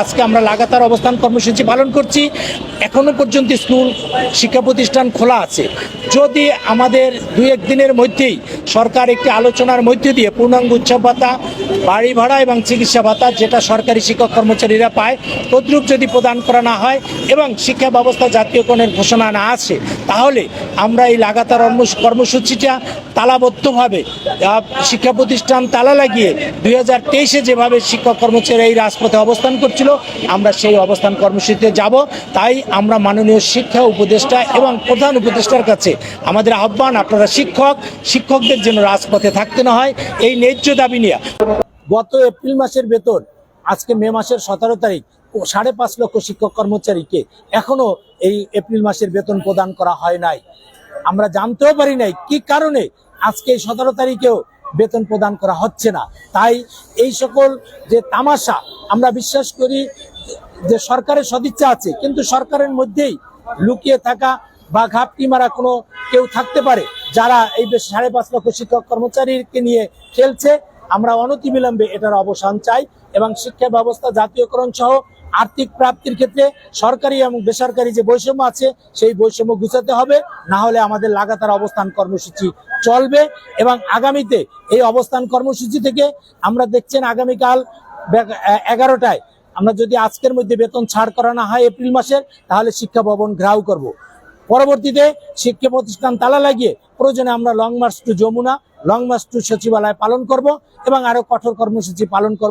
আজকে আমরা লাগাতার অবস্থান কর্মসূচি পালন করছি। এখনও পর্যন্ত স্কুল, শিক্ষা প্রতিষ্ঠান খোলা আছে। যদি আমাদের দুই এক দিনের মধ্যেই সরকার একটি আলোচনার মধ্যে দিয়ে পূর্ণাঙ্গ উৎসব ভাতা, বাড়ি ভাড়া এবং চিকিৎসা ভাতা যেটা সরকারি শিক্ষক কর্মচারীরা পায়, তদ্রূপ যদি প্রদান করা না হয় এবং শিক্ষা ব্যবস্থা জাতীয়করণের ঘোষণা না আসে, তাহলে আমরা এই লাগাতার কর্মসূচিটা তালাবদ্ধভাবে শিক্ষা প্রতিষ্ঠান তালা লাগিয়ে দুই যেভাবে শিক্ষক কর্মচারী এই রাজপথে অবস্থান করছিল, আমরা সেই অবস্থান কর্মসূচিতে যাব। তাই আমরা মাননীয় শিক্ষা উপদেষ্টা এবং প্রধান উপদেষ্টার কাছে আমাদের আহ্বান, আপনারা শিক্ষক, শিক্ষকদের জন্য রাজপথে থাকতে না হয়, এই ন্যায্য দাবি নিয়ে। গত এপ্রিল মাসের বেতন, আজকে মে মাসের সতেরো তারিখ সাড়ে পাঁচ লক্ষ শিক্ষক কর্মচারীকে এখনও এই এপ্রিল মাসের বেতন প্রদান করা হয় নাই। আমরা জানতেও পারি নাই কি কারণে আজকে সতেরো তারিখেও বেতন প্রদান করা হচ্ছে না। তাই এই সকল যে তামাশা আমরা বিশ্বাস করি যে সরকারের সদিচ্ছা আছে, কিন্তু সরকারের মধ্যেই লুকিয়ে থাকা বা ঘাপটি মারা কোনো কেউ থাকতে পারে। যারা এই সাড়ে পাঁচ লক্ষ শিক্ষক কর্মচারীকে নিয়ে খেলছে, আমরা অনতিবিলম্বে এটার অবসান চাই এবং শিক্ষা ব্যবস্থা, জাতীয়করণ সহ আর্থিক প্রাপ্তির ক্ষেত্রে সরকারি এবং বেসরকারি যে বৈষম্য আছে, সেই বৈষম্য গুছাতে হবে। না হলে আমাদের লাগাতার অবস্থান কর্মসূচি চলবে এবং আগামীতে এই অবস্থান কর্মসূচি থেকে আমরা দেখছেন আগামীকাল এগারোটায়। আমরা যদি আজকের মধ্যে বেতন ছাড় করানো হয় এপ্রিল মাসের, তাহলে শিক্ষা ভবন ঘ্রাও করব। পরবর্তীতে শিক্ষা প্রতিষ্ঠান তালা লাগিয়ে প্রয়োজনে আমরা long march to Jamuna long march to সচিবালয় পালন করব এবং আরও কঠোর কর্মসূচি পালন করব।